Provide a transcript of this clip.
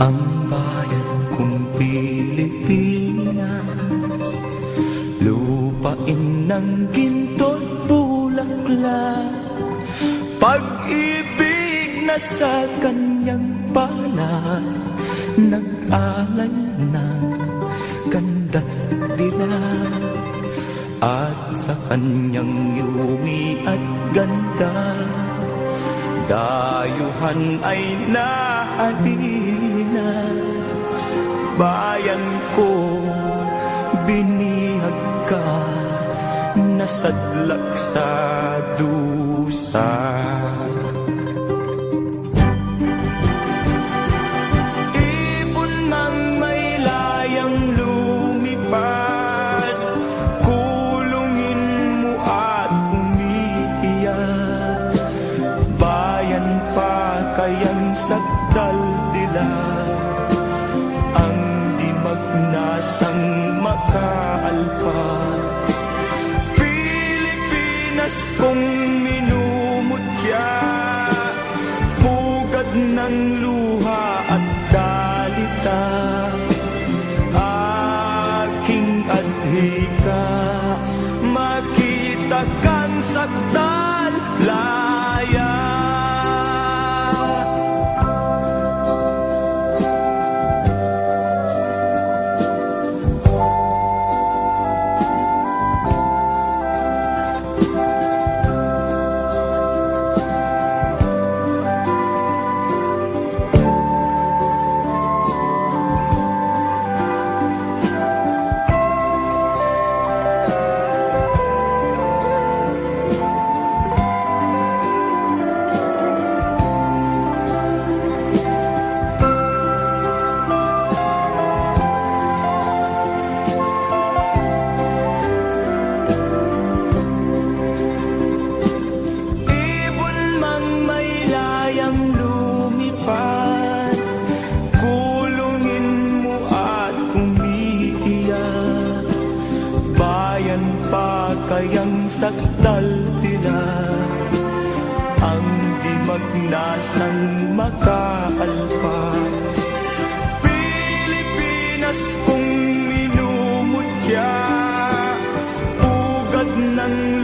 Ang bayan kong Pilipinas Lupain ng ginto't bulaklak. Pag-ibig na sa kanyang pala Nag-alay ng ganda't dilag at sa kanyang yumi at ganda Dayuhan ay naalig Bayan ko binihag ka Nasadlak sa dusa ng luha at dalita Aking adhika Makita kang nasakdal nila Ang di magnasang makaalpas Pilipinas kong minumutya Ugad ng